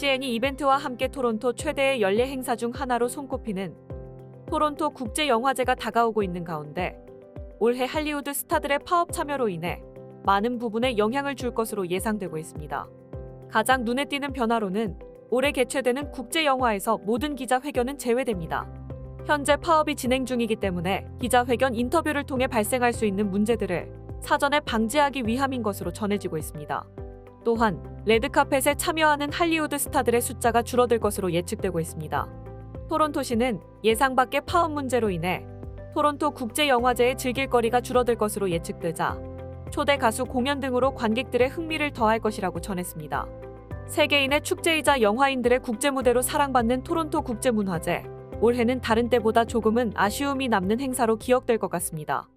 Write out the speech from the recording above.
CN이 이벤트와 함께 토론토 최대의 연례 행사 중 하나로 손꼽히는 토론토 국제 영화제가 다가오고 있는 가운데 올해 할리우드 스타들의 파업 참여로 인해 많은 부분에 영향을 줄 것으로 예상되고 있습니다. 가장 눈에 띄는 변화로는 올해 개최되는 국제 영화에서 모든 기자회견은 제외됩니다. 현재 파업이 진행 중이기 때문에 기자회견 인터뷰를 통해 발생할 수 있는 문제들을 사전에 방지하기 위함인 것으로 전해지고 있습니다. 또한 레드카펫에 참여하는 할리우드 스타들의 숫자가 줄어들 것으로 예측되고 있습니다. 토론토시는 예상 밖의 파업 문제로 인해 토론토 국제영화제의 즐길거리가 줄어들 것으로 예측되자 초대 가수 공연 등으로 관객들의 흥미를 더할 것이라고 전했습니다. 세계인의 축제이자 영화인들의 국제무대로 사랑받는 토론토 국제문화제. 올해는 다른 때보다 조금은 아쉬움이 남는 행사로 기억될 것 같습니다.